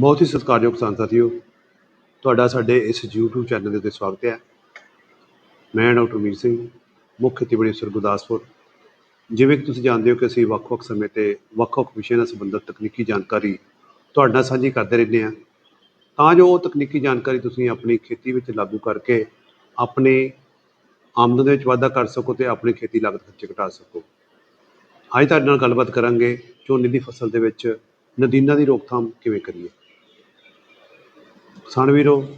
ਬਹੁਤ ਹੀ ਸਤਿਕਾਰਯੋਗ ਕਿਸਾਨ ਸਾਥੀਓ ਤੁਹਾਡਾ ਸਾਡੇ ਇਸ YouTube ਚੈਨਲ ਦੇ ਉੱਤੇ ਸਵਾਗਤ ਹੈ। ਮੈਂ ਡਾਕਟਰ ਮੀਰ ਸਿੰਘ, ਮੁੱਖ ਖੇਤੀਬਾੜੀ ਅਫਸਰ ਗੁਰਦਾਸਪੁਰ। ਜਿਵੇਂ ਕਿ ਤੁਸੀਂ ਜਾਣਦੇ ਹੋ ਕਿ ਅਸੀਂ ਵੱਖ-ਵੱਖ ਸਮੇਂ ਤੇ ਵੱਖ-ਵੱਖ ਵਿਸ਼ਿਆਂ ਨਾਲ ਸੰਬੰਧਿਤ ਤਕਨੀਕੀ ਜਾਣਕਾਰੀ ਤੁਹਾਡੇ ਨਾਲ ਸਾਂਝੀ ਕਰਦੇ ਰਹਿੰਦੇ ਹਾਂ। ਤਾਂ ਜੋ ਉਹ ਤਕਨੀਕੀ ਜਾਣਕਾਰੀ ਤੁਸੀਂ ਆਪਣੀ ਖੇਤੀ ਵਿੱਚ ਲਾਗੂ ਕਰਕੇ ਆਪਣੇ ਆਮਦਨ ਦੇ ਵਿੱਚ ਵਾਧਾ ਕਰ ਸਕੋ ਤੇ ਆਪਣੀ ਖੇਤੀ ਲਾਗਤ ਖਰਚੇ ਘਟਾ ਸਕੋ। ਅੱਜ ਤੁਹਾਡੇ ਨਾਲ ਗੱਲਬਾਤ ਕਰਾਂਗੇ ਝੋਨੇ ਦੀ ਫਸਲ ਦੇ ਵਿੱਚ ਨਦੀਨਾਂ ਦੀ ਰੋਕਥਾਮ ਕਿਵੇਂ ਕਰੀਏ। ਕਿਸਾਨ ਵੀਰੋ,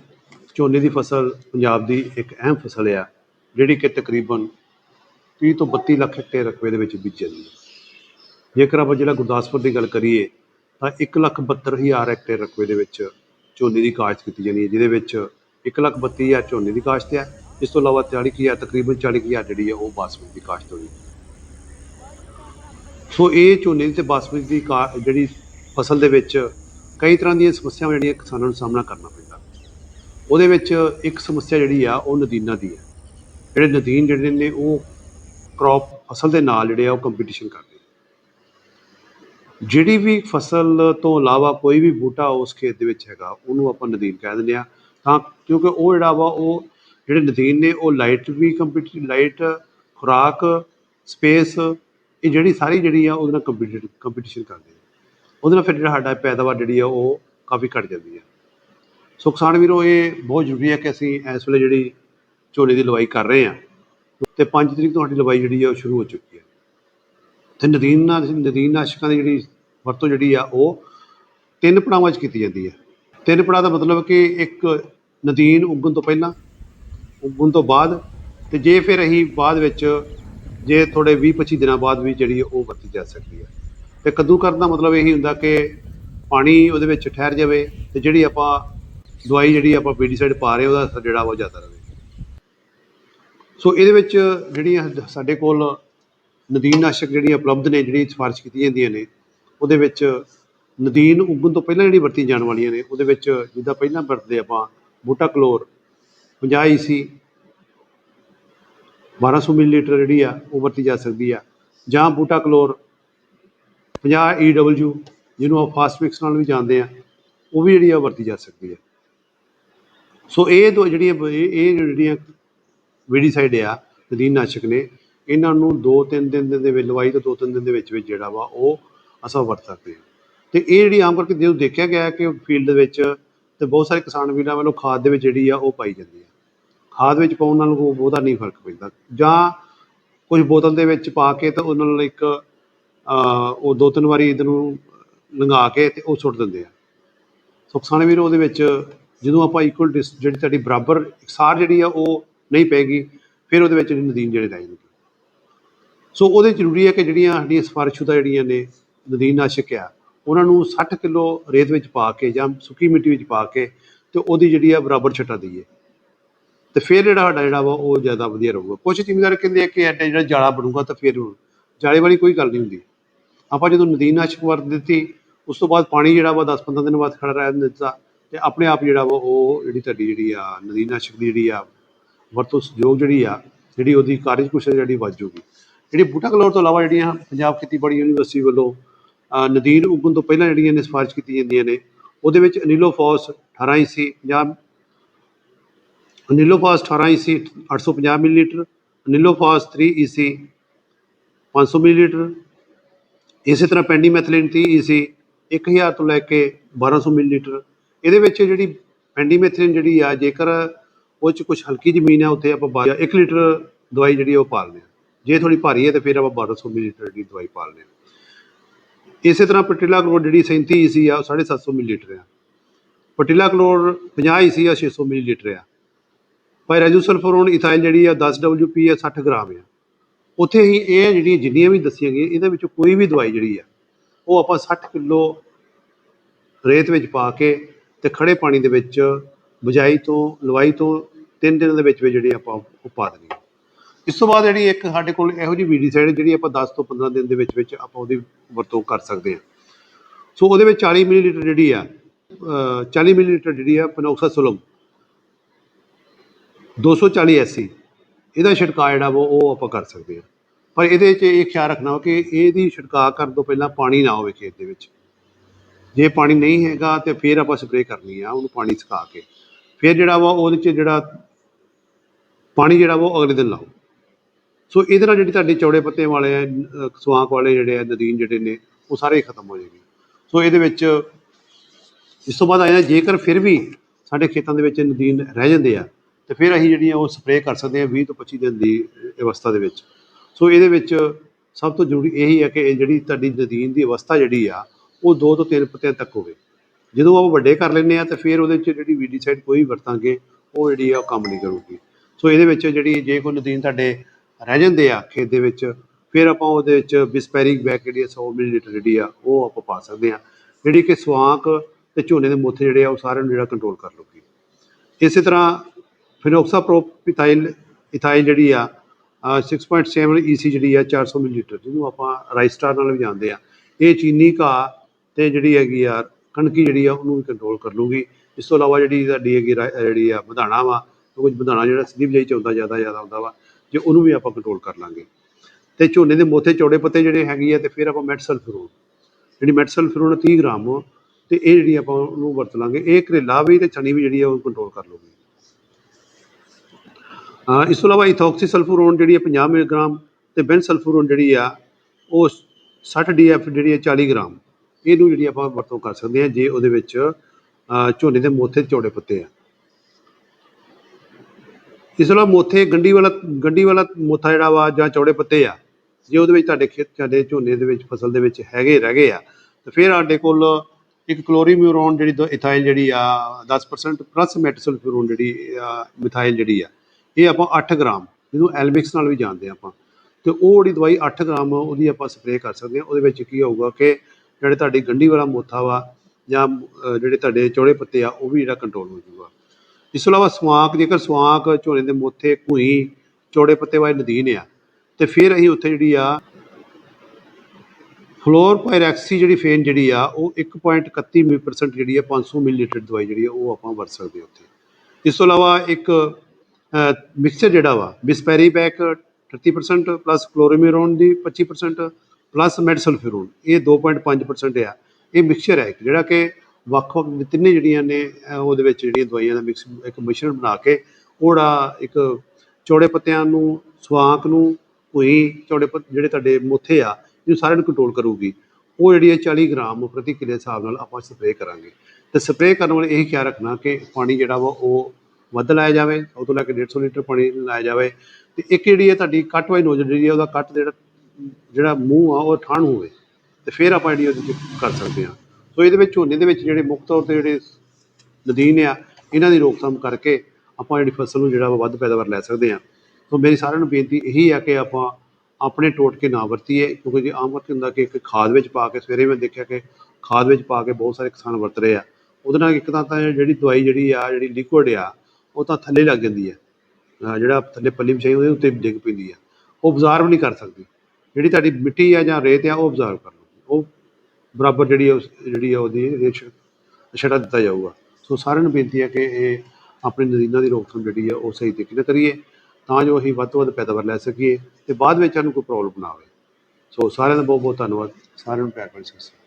ਝੋਨੇ ਦੀ ਫਸਲ ਪੰਜਾਬ ਦੀ ਇੱਕ ਅਹਿਮ ਫਸਲ ਆ, ਜਿਹੜੀ ਕਿ ਤਕਰੀਬਨ 30 ਤੋਂ 32 ਲੱਖ ਹੈਕਟੇਅਰ ਰਕਬੇ ਦੇ ਵਿੱਚ ਬੀਜੀ ਜਾਂਦੀ ਹੈ। ਜੇਕਰ ਆਪਾਂ ਜਿਹੜਾ ਗੁਰਦਾਸਪੁਰ ਦੀ ਗੱਲ ਕਰੀਏ, ਤਾਂ 1 ਲੱਖ 72 ਹਜ਼ਾਰ ਹੈਕਟੇਅਰ ਰਕਬੇ ਦੇ ਵਿੱਚ ਝੋਨੇ ਦੀ ਕਾਸ਼ਤ ਕੀਤੀ ਜਾਂਦੀ ਹੈ, ਜਿਹਦੇ ਵਿੱਚ 1 ਲੱਖ 32 ਹਜ਼ਾਰ ਝੋਨੇ ਦੀ ਕਾਸ਼ਤ ਹੈ ਇਸ ਤੋਂ ਇਲਾਵਾ 40 ਹਜ਼ਾਰ, ਤਕਰੀਬਨ 40 ਹਜ਼ਾਰ ਜਿਹੜੀ ਹੈ ਉਹ ਬਾਸਮਤੀ ਦੀ ਕਾਸ਼ਤ ਹੋਈ ਸੋ ਇਹ ਝੋਨੇ ਦੀ ਤੇ ਬਾਸਮਤੀ ਦੀ ਕਾ- ਜਿਹੜੀ ਫਸਲ ਦੇ ਵਿੱਚ ਕਈ ਤਰ੍ਹਾਂ ਦੀਆਂ ਸਮੱਸਿਆਵਾਂ ਜਿਹੜੀਆਂ ਕਿਸਾਨਾਂ ਨੂੰ ਸਾਹਮਣਾ ਕਰਨਾ ਪੈਂਦਾ। ਉਹਦੇ ਵਿੱਚ ਇੱਕ ਸਮੱਸਿਆ ਜਿਹੜੀ ਆ, ਉਹ ਨਦੀਨਾਂ ਦੀ ਹੈ ਜਿਹੜੇ ਨਦੀਨ ਜਿਹੜੇ ਨੇ, ਉਹ ਕ੍ਰੌਪ ਫਸਲ ਦੇ ਨਾਲ ਜਿਹੜੇ ਆ, ਉਹ ਕੰਪੀਟੀਸ਼ਨ ਕਰਦੇ ਜਿਹੜੀ ਵੀ ਫਸਲ ਤੋਂ ਇਲਾਵਾ ਕੋਈ ਵੀ ਬੂਟਾ ਉਸ ਖੇਤ ਦੇ ਵਿੱਚ ਹੈਗਾ, ਉਹਨੂੰ ਆਪਾਂ ਨਦੀਨ ਕਹਿ ਦਿੰਦੇ ਆ। ਤਾਂ ਕਿਉਂਕਿ ਉਹ ਜਿਹੜਾ ਵਾ, ਉਹ ਜਿਹੜੇ ਨਦੀਨ ਨੇ, ਉਹ ਲਾਈਟ ਵੀ ਕੰਪੀਟੀ ਲਾਈਟ ਖੁਰਾਕ ਸਪੇਸ ਇਹ ਜਿਹੜੀ ਸਾਰੀ ਜਿਹੜੀ ਆ, ਉਹਦੇ ਨਾਲ ਕੰਪੀਟੀ ਕੰਪੀਟੀਸ਼ਨ ਕਰਦੇ ਉਹਦੇ ਨਾਲ ਫਿਰ ਜਿਹੜਾ ਸਾਡਾ ਪੈਦਾਵਾਰ ਜਿਹੜੀ ਆ ਉਹ ਕਾਫੀ ਘਟ ਜਾਂਦੀ ਹੈ ਸੋ ਕਿਸਾਨ ਵੀਰੋ, ਇਹ ਬਹੁਤ ਜ਼ਰੂਰੀ ਹੈ ਕਿ ਅਸੀਂ ਇਸ ਵੇਲੇ ਜਿਹੜੀ ਝੋਨੇ ਦੀ ਲਵਾਈ ਕਰ ਰਹੇ ਹਾਂ ਤੇ 5 ਤਰੀਕ ਤੋਂ ਸਾਡੀ ਲਵਾਈ ਜਿਹੜੀ ਆ ਉਹ ਸ਼ੁਰੂ ਹੋ ਚੁੱਕੀ ਹੈ ਤੇ ਨਦੀਨ ਨਾਲ, ਨਦੀਨ ਨਾਸ਼ਕਾਂ ਦੀ ਜਿਹੜੀ ਵਰਤੋਂ ਜਿਹੜੀ ਆ ਉਹ ਤਿੰਨ ਪੜਾਵਾਂ 'ਚ ਕੀਤੀ ਜਾਂਦੀ ਹੈ ਤਿੰਨ ਪੜਾਅ ਦਾ ਮਤਲਬ ਕਿ ਇੱਕ ਨਦੀਨ ਉੱਗਣ ਤੋਂ ਪਹਿਲਾਂ, ਉੱਗਣ ਤੋਂ ਬਾਅਦ, ਤੇ ਜੇ ਫਿਰ ਅਸੀਂ ਬਾਅਦ ਵਿੱਚ, ਜੇ ਥੋੜੇ 20 25 ਦਿਨਾਂ ਬਾਅਦ ਵੀ ਜਿਹੜੀ ਉਹ ਵਰਤੀ ਜਾ ਸਕਦੀ ਹੈ ਤੇ ਕੱਦੂ ਕਰਨ ਦਾ ਮਤਲਬ ਇਹੀ ਹੁੰਦਾ ਕਿ ਪਾਣੀ ਉਹਦੇ ਵਿੱਚ ਠਹਿਰ ਜਾਵੇ ਤੇ ਜਿਹੜੀ ਆਪਾਂ ਦਵਾਈ ਜਿਹੜੀ ਆਪਾਂ ਪੀਡੀਸਾਈਡ ਪਾ ਰਹੇ ਉਹਦਾ ਅਸਰ ਜਿਹੜਾ ਉਹ ਜ਼ਿਆਦਾ ਰਹੇ। ਸੋ ਇਹਦੇ ਵਿੱਚ ਜਿਹੜੀਆਂ ਸਾਡੇ ਕੋਲ ਨਦੀਨਨਾਸ਼ਕ ਜਿਹੜੀਆਂ ਉਪਲਬਧ ਨੇ ਜਿਹੜੀ ਸਿਫਾਰਿਸ਼ ਕੀਤੀ ਜਾਂਦੀਆਂ ਨੇ, ਉਹਦੇ ਵਿੱਚ ਨਦੀਨ ਉੱਗਣ ਤੋਂ ਪਹਿਲਾਂ ਜਿਹੜੀ ਵਰਤੀ ਜਾਣ ਵਾਲੀਆਂ ਨੇ, ਉਹਦੇ ਵਿੱਚ ਜਿੱਦਾਂ ਪਹਿਲਾਂ ਵਰਤਦੇ ਆਪਾਂ ਬੂਟਾ ਕਲੋਰ 50 ਈਸੀ 1200 ਮਿਲੀਲੀਟਰ ਜਿਹੜੀ ਆ, ਉਹ ਵਰਤੀ ਜਾ ਸਕਦੀ ਆ। ਜਾਂ ਬੂਟਾ ਕਲੋਰ 50 EW ਜਿਹਨੂੰ ਆਪਾਂ ਫਾਸਟ ਮਿਕਸ ਨਾਲ ਵੀ ਜਾਣਦੇ ਆ ਉਹ ਵੀ ਜਿਹੜੀ ਆ ਵਰਤੀ ਜਾ ਸਕਦੀ ਹੈ। ਸੋ ਇਹ ਦੋ ਜਿਹੜੀਆਂ ਇਹ ਇਹ ਜਿਹੜੀਆਂ ਵੀਡੀਸਾਈਡ ਆ ਨਾਸ਼ਕ ਨੇ, ਇਹਨਾਂ ਨੂੰ 2-3 ਦਿਨ ਦੇ ਵਿੱਚ, ਲਵਾਈ ਤੋਂ 2-3 ਦਿਨ ਦੇ ਵਿੱਚ ਵਿੱਚ ਜਿਹੜਾ ਵਾ, ਉਹ ਅਸਾਂ ਵਰਤ ਸਕਦੇ ਹਾਂ। ਤੇ ਇਹ ਜਿਹੜੀ ਆਮ ਕਰਕੇ ਜਦੋਂ ਦੇਖਿਆ ਗਿਆ ਕਿ ਫੀਲਡ ਦੇ ਵਿੱਚ ਤੇ ਬਹੁਤ ਸਾਰੇ ਕਿਸਾਨ ਵੀਰਾਂ ਵੱਲੋਂ ਖਾਦ ਦੇ ਵਿੱਚ ਜਿਹੜੀ ਆ, ਉਹ ਪਾਈ ਜਾਂਦੀ ਆ। ਖਾਦ ਵਿੱਚ ਪਾਉਣ ਨਾਲ ਉਹ ਬਹੁਤਾ ਨਹੀਂ ਫ਼ਰਕ ਪੈਂਦਾ। ਜਾਂ ਕੁਝ ਬੋਤਲ ਦੇ ਵਿੱਚ ਪਾ ਕੇ ਤਾਂ ਉਹਨਾਂ ਨਾਲ ਇੱਕ ਉਹ ਦੋ ਤਿੰਨ ਵਾਰੀ ਇਹਦੇ ਨੂੰ ਲੰਘਾ ਕੇ ਤੇ ਉਹ ਸੁੱਟ ਦਿੰਦੇ ਆ। ਸੁਖਸਾਣੇ ਵੀਰ, ਉਹਦੇ ਵਿੱਚ ਜਦੋਂ ਆਪਾਂ ਇਕੁਅਲ ਜਿਹੜੀ ਤੁਹਾਡੀ ਬਰਾਬਰ ਇਕਸਾਰ ਜਿਹੜੀ ਆ, ਉਹ ਨਹੀਂ ਪੈਗੀ ਫਿਰ ਉਹਦੇ ਵਿੱਚ ਨਦੀਨ ਜਿਹੜੇ ਰਹਿ ਜਾਣਗੇ। ਸੋ ਉਹਦੇ ਜ਼ਰੂਰੀ ਹੈ ਕਿ ਜਿਹੜੀਆਂ ਸਾਡੀਆਂ ਸਿਫਾਰਿਸ਼ਸ਼ੁਦਾ ਜਿਹੜੀਆਂ ਨੇ, ਨਦੀਨ ਨਾਸ਼ਕ ਆ, ਉਹਨਾਂ ਨੂੰ 60 ਕਿਲੋ ਰੇਤ ਵਿੱਚ ਪਾ ਕੇ ਜਾਂ ਸੁੱਕੀ ਮਿੱਟੀ ਵਿੱਚ ਪਾ ਕੇ ਤੇ ਉਹਦੀ ਜਿਹੜੀ ਆ ਬਰਾਬਰ ਛਟਾ ਦਈਏ। ਤੇ ਫਿਰ ਜਿਹੜਾ ਸਾਡਾ ਜਿਹੜਾ ਵਾ, ਉਹ ਜ਼ਿਆਦਾ ਵਧੀਆ ਰਹੂਗਾ। ਕੁਝ ਜ਼ਿਮੀਦਾਰ ਕਹਿੰਦੇ ਆ ਕਿ ਐਡਾ ਜਿਹੜਾ ਜਾਲਾ ਬਣੂਗਾ ਤਾਂ ਫਿਰ ਜਾਲੇ ਵਾਲੀ ਕੋਈ ਗੱਲ ਨਹੀਂ ਹੁੰਦੀ। ਆਪਾਂ ਜਦੋਂ ਨਦੀਨ ਨਾਸ਼ਕ ਵਰਤ ਦਿੱਤੀ, ਉਸ ਤੋਂ ਬਾਅਦ ਪਾਣੀ ਜਿਹੜਾ ਵਾ 10-15 ਦਿਨ ਬਾਅਦ ਖੜਾ ਰਹਿਣ ਦਿੱਤਾ ਤੇ ਆਪਣੇ ਆਪ ਜਿਹੜਾ ਵਾ ਉਹ ਜਿਹੜੀ ਤੁਹਾਡੀ ਜਿਹੜੀ ਆ, ਨਦੀਨ ਨਾਸ਼ਕ ਦੀ ਜਿਹੜੀ ਆ ਵਰਤੋਂ ਸਹਿਯੋਗ ਜਿਹੜੀ ਆ, ਜਿਹੜੀ ਉਹਦੀ ਕਾਰਜਕੁਸ਼ਲ ਜਿਹੜੀ ਵੱਧ ਜੂਗੀ ਜਿਹੜੀ ਬੂਟਾ ਕਲੋਰ ਤੋਂ ਇਲਾਵਾ ਜਿਹੜੀਆਂ ਪੰਜਾਬ ਖੇਤੀਬਾੜੀ ਯੂਨੀਵਰਸਿਟੀ ਵੱਲੋਂ ਨਦੀਨ ਉੱਗਣ ਤੋਂ ਪਹਿਲਾਂ ਜਿਹੜੀਆਂ ਨੇ ਸਿਫਾਰਿਸ਼ ਕੀਤੀਆਂ ਜਾਂਦੀਆਂ ਨੇ, ਉਹਦੇ ਵਿੱਚ anilofos 18 EC Punjab anilofos 18 EC 850 millilitre anilofos 3 EC 500 millilitre ਇਸੇ ਤਰ੍ਹਾਂ ਪੈਂਡੀਮੈਥਲਿਨ 30 ਈਸੀ 1000 ਤੋਂ ਲੈ ਕੇ 1200 ਮਿਲੀਲੀਟਰ। ਇਹਦੇ ਵਿੱਚ ਜਿਹੜੀ ਪੈਂਡੀਮੈਥਲਿਨ ਜਿਹੜੀ ਆ, ਜੇਕਰ ਉਹ ਚ ਕੁਝ ਹਲਕੀ ਜ਼ਮੀਨ ਆ, ਉੱਥੇ ਆਪਾਂ 1 ਲੀਟਰ ਦਵਾਈ ਜਿਹੜੀ ਉਹ ਪਾ ਲੈਂਦੇ ਹਾਂ ਜੇ ਥੋੜੀ ਭਾਰੀ ਹੈ ਤੇ ਫਿਰ ਆਪਾਂ 1200 ਮਿਲੀਲੀਟਰ ਦੀ ਦਵਾਈ ਪਾ ਲੈਂਦੇ ਹਾਂ ਇਸੇ ਤਰ੍ਹਾਂ ਪਟਿਲਾ ਕਲੋਰ ਜਿਹੜੀ 37 ਈਸੀ ਆ, ਉਹ 750 ਮਿਲੀਲੀਟਰ ਆ। ਪਟਿਲਾ ਕਲੋਰ 50 ਈਸੀ ਆ 600 ਮਿਲੀਲੀਟਰ ਆ। ਪਰ ਰੈਜੂਸਲਫੋਰੋਨ ਇਥਾਈਲ ਜਿਹੜੀ ਆ 10 WP ਆ 60 ਗ੍ਰਾਮ ਆ। ਉੱਥੇ ਹੀ ਇਹ ਜਿਹੜੀਆਂ ਜਿੰਨੀਆਂ ਵੀ ਦੱਸੀਆਂ ਗਈਆਂ, ਇਹਦੇ ਵਿੱਚੋਂ ਕੋਈ ਵੀ ਦਵਾਈ ਜਿਹੜੀ ਆ, ਉਹ ਆਪਾਂ 60 ਕਿਲੋ ਰੇਤ ਵਿੱਚ ਪਾ ਕੇ ਤੇ ਖੜੇ ਪਾਣੀ ਦੇ ਵਿੱਚ ਬਜਾਈ ਤੋਂ, ਲਵਾਈ ਤੋਂ ਤਿੰਨ ਦਿਨਾਂ ਦੇ ਵਿੱਚ ਵਿੱਚ ਜਿਹੜੀ ਆਪਾਂ ਉਹ ਪਾ ਦੇਣੀ ਇਸ ਤੋਂ ਬਾਅਦ ਜਿਹੜੀ ਇੱਕ ਸਾਡੇ ਕੋਲ ਇਹੋ ਜਿਹੀ ਵੀਡੀਸਾਈਡ ਜਿਹੜੀ ਆਪਾਂ 10 ਤੋਂ 15 ਦਿਨ ਦੇ ਵਿੱਚ ਵਿੱਚ ਆਪਾਂ ਉਹਦੀ ਵਰਤੋਂ ਕਰ ਸਕਦੇ ਹਾਂ। ਸੋ ਉਹਦੇ ਵਿੱਚ 40 ਮਿਲੀਲੀਟਰ ਜਿਹੜੀ ਆ, ਅਹ 40 ਮਿਲੀਲੀਟਰ ਜਿਹੜੀ ਆ ਪਨੋਕਸਾਸੋਲਮ 240 ਐਸੀ ਇਹਦਾ ਛਿੜਕਾਅ ਜਿਹੜਾ ਵਾ ਉਹ ਆਪਾਂ ਕਰ ਸਕਦੇ ਹਾਂ। ਪਰ ਇਹਦੇ 'ਚ ਇਹ ਖਿਆਲ ਰੱਖਣਾ ਕਿ ਇਹਦੀ ਛਿੜਕਾਅ ਕਰਨ ਤੋਂ ਪਹਿਲਾਂ ਪਾਣੀ ਨਾ ਹੋਵੇ ਖੇਤ ਦੇ ਵਿੱਚ। ਜੇ ਪਾਣੀ ਨਹੀਂ ਹੈਗਾ ਤੇ ਫਿਰ ਆਪਾਂ ਸਪਰੇਅ ਕਰਨੀ ਆ, ਉਹਨੂੰ ਪਾਣੀ ਸੁਕਾ ਕੇ। ਫਿਰ ਜਿਹੜਾ ਵਾ ਉਹਦੇ ਚ ਜਿਹੜਾ ਪਾਣੀ ਜਿਹੜਾ ਵਾ ਉਹ ਅਗਲੇ ਦਿਨ ਲਾਓ। ਸੋ ਇਹਦੇ ਨਾਲ ਜਿਹੜੀ ਤੁਹਾਡੇ ਚੌੜੇ ਪੱਤੇ ਵਾਲੇ ਆ, ਅਹ ਵਾਲੇ ਜਿਹੜੇ ਆ, ਨਦੀਨ ਜਿਹੜੇ ਨੇ, ਉਹ ਸਾਰੇ ਹੀ ਖਤਮ ਹੋ ਜਾਣਗੇ। ਸੋ ਇਹਦੇ ਵਿੱਚ ਇਸ ਤੋਂ ਬਾਅਦ ਆਇਆ ਜੇਕਰ ਫਿਰ ਵੀ ਸਾਡੇ ਖੇਤਾਂ ਦੇ ਵਿੱਚ ਨਦੀਨ ਰਹਿ ਜਾਂਦੇ ਆ, ਤੇ ਫਿਰ ਅਸੀਂ ਜਿਹੜੀਆਂ ਉਹ ਸਪਰੇਅ ਕਰ ਸਕਦੇ ਆ 20 ਤੋਂ 25 ਦਿਨ ਦੀ ਅਵਸਥਾ ਦੇ ਵਿੱਚ। ਸੋ ਇਹਦੇ ਵਿੱਚ ਸਭ ਤੋਂ ਜ਼ਰੂਰੀ ਇਹੀ ਹੈ ਕਿ ਇਹ ਜਿਹੜੀ ਤੁਹਾਡੀ ਨਦੀਨ ਦੀ ਅਵਸਥਾ ਜਿਹੜੀ ਆ, ਉਹ 2 ਤੋਂ 3 ਪੱਤਿਆਂ ਤੱਕ ਹੋਵੇ। ਜਦੋਂ ਆਪਾਂ ਵੱਡੇ ਕਰ ਲੈਂਦੇ ਆ ਤਾਂ ਫਿਰ ਉਹਦੇ 'ਚ ਜਿਹੜੀ ਵੀਡੀਸਾਈਡ ਕੋਈ ਵਰਤਾਂਗੇ, ਉਹ ਜਿਹੜੀ ਆ ਉਹ ਕੰਮ ਨਹੀਂ ਕਰੂਗੀ। ਸੋ ਇਹਦੇ ਵਿੱਚ ਜਿਹੜੀ ਜੇ ਕੋਈ ਨਦੀਨ ਤੁਹਾਡੇ ਰਹਿ ਜਾਂਦੇ ਆ ਖੇਤ ਦੇ ਵਿੱਚ, ਫਿਰ ਆਪਾਂ ਉਹਦੇ ਵਿੱਚ ਬਿਸਪੈਰਿਕ ਬੈਕ ਜਿਹੜੀ ਆ 100 ਮਿਲੀਲੀਟਰ ਜਿਹੜੀ ਆ, ਉਹ ਆਪਾਂ ਪਾ ਸਕਦੇ ਆ ਜਿਹੜੀ ਕਿ ਸਵਾਂਕ ਤੇ ਝੋਨੇ ਦੇ ਮੋਥੇ ਜਿਹੜੇ ਆ, ਉਹ ਸਾਰਿਆਂ ਨੂੰ ਜਿਹੜਾ ਕੰਟਰੋਲ ਕਰ ਲਊਗੀ। ਇਸੇ ਤਰ੍ਹਾਂ ਫਿਨੋਕਸਾਪ੍ਰੋਪਿਥਾਈਲ ਇਥਾਈਲ ਜਿਹੜੀ ਆ 6.7 ਈਸੀ ਜਿਹੜੀ ਆ 400 ਮਿਲੀਲੀਟਰ, ਜਿਹਨੂੰ ਆਪਾਂ ਰਾਈਸ ਸਟਾਰ ਨਾਲ ਵੀ ਜਾਣਦੇ ਆ। ਇਹ ਚੀਨੀ ਘਾਹ ਤੇ ਜਿਹੜੀ ਹੈਗੀ ਆ, ਕਣਕੀ ਜਿਹੜੀ ਆ, ਉਹਨੂੰ ਵੀ ਕੰਟਰੋਲ ਕਰ ਲੂਗੀ ਇਸ ਤੋਂ ਇਲਾਵਾ ਜਿਹੜੀ ਸਾਡੀ ਹੈਗੀ ਰਾ- ਜਿਹੜੀ ਆ ਵਧਾਣਾ ਵਾ ਕੁਝ ਵਧਾਣਾ ਜਿਹੜਾ ਸਿੱਧੀ ਬਿਜਾਈ ਚ ਆਉਂਦਾ, ਜ਼ਿਆਦਾ ਜ਼ਿਆਦਾ ਆਉਂਦਾ ਵਾ, ਜੇ ਉਹਨੂੰ ਵੀ ਆਪਾਂ ਕੰਟਰੋਲ ਕਰ ਲਾਂਗੇ। ਤੇ ਝੋਨੇ ਦੇ ਮੋਥੇ, ਚੌੜੇ ਪੱਤੇ ਜਿਹੜੇ ਹੈਗੀ ਆ, ਤੇ ਫਿਰ ਆਪਾਂ ਮੈਟਸਲਫਰੋਨ ਜਿਹੜੀ ਮੈਟਸਲ ਮੈਟਸਲਫਰੋਨ 30 ਗ੍ਰਾਮ, ਤੇ ਇਹ ਜਿਹੜੀ ਆਪਾਂ ਉਹਨੂੰ ਵਰਤ ਲਾਂਗੇ। ਇਹ ਕਰੇਲਾ ਵੀ ਤੇ ਚਣੀ ਵੀ ਜਿਹੜੀ ਆ, ਉਹ ਕੰਟਰੋਲ ਕਰ ਲਊਗੀ। ਇਸ ਤੋਂ ਇਲਾਵਾ ਇਥੋਕਸੀ ਇਥੋਕਸੀਸਲਫੂਰੋਨ ਜਿਹੜੀ ਹੈ 50 ਮਿਲੀਗ੍ਰਾਮ ਤੇ ਬੈਨਸਲਫੂਰੋਨ ਜਿਹੜੀ ਆ ਉਹ 60 ਡੀਐਫ ਜਿਹੜੀ ਹੈ 40 ਗ੍ਰਾਮ। ਇਹਨੂੰ ਜਿਹੜੀ ਆਪਾਂ ਵਰਤੋਂ ਕਰ ਸਕਦੇ ਹਾਂ ਜੇ ਉਹਦੇ ਵਿੱਚ ਝੋਨੇ ਦੇ ਮੋਥੇ ਚੌੜੇ ਪੱਤੇ ਆ। ਇਸ ਤੋਂ ਇਲਾਵਾ ਮੋਥੇ ਗੰਢੀ ਵਾਲਾ ਗੰਢੀ ਵਾਲਾ ਮੋਥਾ ਜਿਹੜਾ ਵਾ ਜਾਂ ਚੌੜੇ ਪੱਤੇ ਆ ਜੇ ਉਹਦੇ ਵਿੱਚ ਤੁਹਾਡੇ ਖੇਤ ਤੁਹਾਡੇ ਝੋਨੇ ਦੇ ਵਿੱਚ ਫਸਲ ਦੇ ਵਿੱਚ ਹੈਗੇ ਰਹਿ ਗਏ ਆ ਤੇ ਫਿਰ ਸਾਡੇ ਕੋਲ ਇੱਕ ਕਲੋਰੀਮਿਊਰੋਨ ਜਿਹੜੀ ਦੋ ਇਥਾਈਲ ਜਿਹੜੀ ਆ 10% ਪਲੱਸ ਮੈਟਸਲਫਿਊਰੋਨ ਜਿਹੜੀ ਆ, ਮਿਥਾਈਲ ਜਿਹੜੀ ਆ। ਇਹ ਆਪਾਂ 8 ਗ੍ਰਾਮ ਜਿਹਨੂੰ ਐਲਬਿਕਸ ਨਾਲ ਵੀ ਜਾਣਦੇ ਆ ਆਪਾਂ। ਤੇ ਉਹ ਜਿਹੜੀ ਦਵਾਈ 8 ਗ੍ਰਾਮ, ਉਹਦੀ ਆਪਾਂ ਸਪਰੇਅ ਕਰ ਸਕਦੇ ਹਾਂ। ਉਹਦੇ ਵਿੱਚ ਕੀ ਹੋਊਗਾ ਕਿ ਜਿਹੜੇ ਤੁਹਾਡੀ ਗੰਢੀ ਵਾਲਾ ਮੋਥਾ ਵਾ ਜਾਂ ਜਿਹੜੇ ਤੁਹਾਡੇ ਚੌੜੇ ਪੱਤੇ ਆ, ਉਹ ਵੀ ਜਿਹੜਾ ਕੰਟਰੋਲ ਹੋ ਜਾਊਗਾ। ਇਸ ਤੋਂ ਇਲਾਵਾ ਸਵਾਂਕ, ਜੇਕਰ ਸਵਾਂਕ, ਝੋਨੇ ਦੇ ਮੋਥੇ ਭੂਈ ਚੌੜੇ ਪੱਤੇ ਵਾਲੇ ਨਦੀਨ ਆ, ਤੇ ਫਿਰ ਅਸੀਂ ਉੱਥੇ ਜਿਹੜੀ ਆ ਫਲੋਰ ਪਾਇਰੈਕਸੀ ਜਿਹੜੀ ਫੇਨ ਜਿਹੜੀ ਆ, ਉਹ 1.31% ਜਿਹੜੀ ਆ 500 ਮਿਲੀਲੀਟਰ ਦਵਾਈ ਜਿਹੜੀ ਆ, ਉਹ ਆਪਾਂ ਵਰਤ ਸਕਦੇ ਹਾਂ ਉੱਥੇ। ਇਸ ਤੋਂ ਇਲਾਵਾ ਇੱਕ ਮਿਕਸਚਰ ਜਿਹੜਾ ਵਾ ਬਿਸਪੈਰੀ ਬੈਕ 30% ਪਲੱਸ ਕਲੋਰੀਮਿਰੋਨ ਦੀ 25% ਪਲੱਸ ਮੈਡਸਲਫਿਰੋਨ ਇਹ 2.5% ਆ। ਇਹ ਮਿਕਸਚਰ ਹੈ ਇੱਕ, ਜਿਹੜਾ ਕਿ ਵੱਖ-ਵੱਖ ਤਿੰਨੇ ਜਿਹੜੀਆਂ ਨੇ ਉਹਦੇ ਵਿੱਚ ਜਿਹੜੀਆਂ ਦਵਾਈਆਂ ਦਾ ਮਿਕਸ ਇੱਕ ਮਿਸ਼ਰਣ ਬਣਾ ਕੇ, ਉਹੜਾ ਇੱਕ ਚੌੜੇ ਪੱਤਿਆਂ ਨੂੰ, ਸਵਾਂਕ ਨੂੰ ਕੋਈ ਚੌੜੇ ਜਿਹੜੇ ਤੁਹਾਡੇ ਮੋਥੇ ਆ, ਇਹ ਸਾਰਿਆਂ ਨੂੰ ਕੰਟਰੋਲ ਕਰੂਗੀ। ਉਹ ਜਿਹੜੀ ਹੈ 40 ਗ੍ਰਾਮ ਪ੍ਰਤੀ ਕਿਲੇ ਹਿਸਾਬ ਨਾਲ ਆਪਾਂ ਸਪਰੇਅ ਕਰਾਂਗੇ। ਤੇ ਸਪਰੇਅ ਕਰਨ ਵੇਲੇ ਇਹ ਖਿਆਲ ਰੱਖਣਾ ਕਿ ਪਾਣੀ ਜਿਹੜਾ ਵਾ ਉਹ ਵੱਧ ਲਾਇਆ ਜਾਵੇ, ਉਹ ਤੋਂ ਲੈ ਕੇ 150 ਲੀਟਰ ਪਾਣੀ ਲਾਇਆ ਜਾਵੇ। ਤੇ ਇੱਕ ਜਿਹੜੀ ਹੈ ਤੁਹਾਡੀ ਕੱਟ ਵਾਈ ਨੋਜ਼ਲ ਜਿਹੜੀ ਹੈ, ਉਹਦਾ ਕੱਟ ਜਿਹੜਾ ਜਿਹੜਾ ਮੂੰਹ ਆ, ਉਹ ਠਾਣ ਹੋਵੇ ਤੇ ਫਿਰ ਆਪਾਂ ਜਿਹੜੀ ਉਹਦੇ 'ਚ ਕਰ ਸਕਦੇ ਹਾਂ। ਸੋ ਇਹਦੇ ਵਿੱਚ, ਝੋਨੇ ਦੇ ਵਿੱਚ ਜਿਹੜੇ ਮੁੱਖ ਤੌਰ ਤੇ ਜਿਹੜੇ ਨਦੀਨ ਆ, ਇਹਨਾਂ ਦੀ ਰੋਕਥਾਮ ਕਰਕੇ ਆਪਾਂ ਜਿਹੜੀ ਫਸਲ ਨੂੰ ਜਿਹੜਾ ਵਾ ਵੱਧ ਪੈਦਾਵਾਰ ਲੈ ਸਕਦੇ ਹਾਂ। ਸੋ ਮੇਰੀ ਸਾਰਿਆਂ ਨੂੰ ਬੇਨਤੀ ਇਹੀ ਆ ਕਿ ਆਪਾਂ ਆਪਣੇ ਟੋਟਕੇ ਨਾ ਵਰਤੀਏ, ਕਿਉਂਕਿ ਜੇ ਆਮ ਵਰਤ ਹੁੰਦਾ ਕਿ ਇੱਕ ਖਾਦ ਵਿੱਚ ਪਾ ਕੇ, ਸਵੇਰੇ ਮੈਂ ਦੇਖਿਆ ਕਿ ਖਾਦ ਵਿੱਚ ਪਾ ਕੇ ਬਹੁਤ ਸਾਰੇ ਕਿਸਾਨ ਵਰਤ ਰਹੇ ਆ। ਉਹਦੇ ਨਾਲ ਇੱਕ ਤਾਂ ਤਾਂ ਜਿਹੜੀ ਦਵਾਈ ਜਿਹੜੀ ਆ, ਜਿਹੜੀ ਲਿਕੁਇਡ ਆ ਉਹ ਤਾਂ ਥੱਲੇ ਲੱਗ ਜਾਂਦੀ ਹੈ। ਜਿਹੜਾ ਥੱਲੇ ਪੱਲੀ ਵਿਛਾਈ ਉਹਦੇ ਉੱਤੇ ਡਿੱਗ ਪੈਂਦੀ ਹੈ। ਉਹ ਅਬਜ਼ਾਰਵ ਨਹੀਂ ਕਰ ਸਕਦੀ। ਜਿਹੜੀ ਤੁਹਾਡੀ ਮਿੱਟੀ ਆ ਜਾਂ ਰੇਤ ਆ, ਉਹ ਅਬਜ਼ਾਰਵ ਕਰ ਲਊਗੀ। ਉਹ ਬਰਾਬਰ ਜਿਹੜੀ ਆ ਉਸ- ਜਿਹੜੀ ਆ ਉਹਦੀ ਰੇਸ਼ ਛੜਾ ਦਿੱਤਾ ਜਾਊਗਾ। ਸੋ ਸਾਰਿਆਂ ਨੂੰ ਬੇਨਤੀ ਹੈ ਕਿ ਇਹ ਆਪਣੇ ਨਦੀਨਾਂ ਦੀ ਰੋਕਥਾਮ ਜਿਹੜੀ ਆ, ਉਹ ਸਹੀ ਤਰੀਕੇ ਨਾਲ ਕਰੀਏ, ਤਾਂ ਜੋ ਅਸੀਂ ਵੱਧ ਤੋਂ ਵੱਧ ਪੈਦਾਵਾਰ ਲੈ ਸਕੀਏ ਤੇ ਬਾਅਦ ਵਿੱਚ ਸਾਨੂੰ ਕੋਈ ਪ੍ਰੋਬਲਮ ਨਾ ਆਵੇ। ਸੋ ਸਾਰਿਆਂ ਦਾ ਬਹੁਤ ਬਹੁਤ ਧੰਨਵਾਦ। ਸਾਰਿਆਂ ਨੂੰ ਪਿਆਰ ਭਰੀ ਸਤਿ